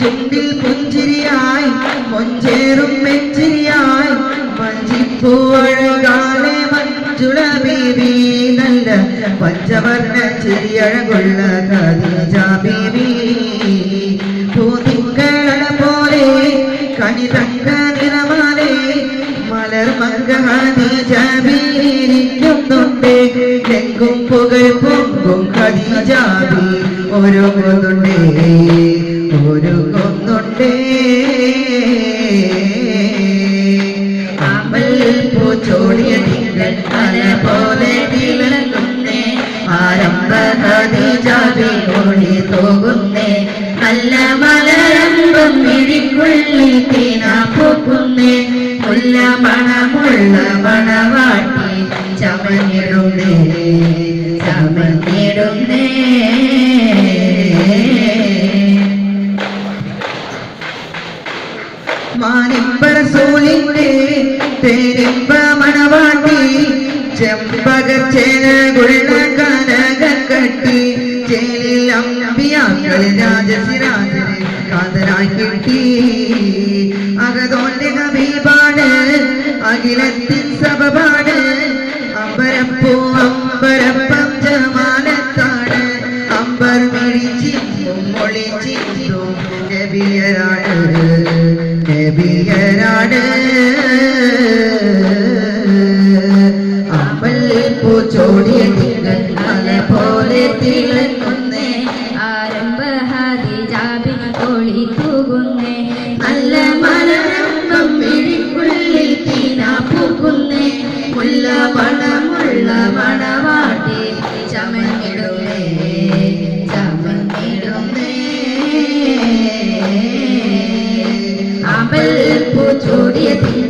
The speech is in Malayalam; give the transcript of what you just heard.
ചെഞ്ചുണ്ടിൽ പുഞ്ചിരിയായി കൊഞ്ചേറും മെഞ്ചിരിയായി മഞ്ചിപ്പൂവഴകാലെ മഞ്ചുള ബീവി നല്ല പഞ്ചവർണ ചിരിയഴകുള്ള കദീജ ബീവി. പൂതിങ്കള പോലെ കണിതങ്ക നിറമാലെ മലർ മങ്കീജ ബീരിക്കുന്നുണ്ട് എങ്കും പുകൾ പൊങ്കും ഖദീജ ബീ ഓരോ കൊന്നുണ്ടേ ഒരു കൊന്നുണ്ടേ അമൽ പൂച്ചോടിയ തിങ്കൾ പല പോലെ തിളങ്ങുന്നേ ആരംഭ ഖദീജാബിനോടി തോകുന്നേ. നല്ല മലരമ്പം മിഴിക്കുള്ളിൽ തീനാ പൂക്കുന്നേ. മുല്ല മണമുള്ള മണവാട്ടി ചമഞ്ഞിടുന്നേ. ചമഞ്ഞിടുന്നേ. തേരിമ്പ മണവാട്ടി ചെമ്പക ചേനകുള്ള കനക കട്ടി ചേലിൽ അമ്പിയാക്കൾ രാജസിരാജന് കാതരായി കിട്ടി. അകതോന്റെ ഹബീബാണ് അഖിലത്തിൻ സഭപാട് അമ്പരപ്പൂ അമ്പരപ്പം ജമാനത്താണ് അമ്പർ മിഴിച്ചിട്ടും ഒളിച്ചിന്നും നബിയരാണ് നബിയരാണ് പൂച്ചോടിയ തിങ്കൾ മല പോലെ തിളങ്ങുന്നേ. ആരംഭ ഹാദിജാബി കോളി തൂകുന്നേ. നല്ല മലരമ്പം മിഴിക്കുള്ളിൽ തീന പൂക്കുന്നേ മുല്ല മണമുള്ള മണവാട്ടി ചമഞ്ഞിടുന്നേ. ചമഞ്ഞിടുന്നേ അമൽ പൂച്ചോടിയ തിങ്കൾ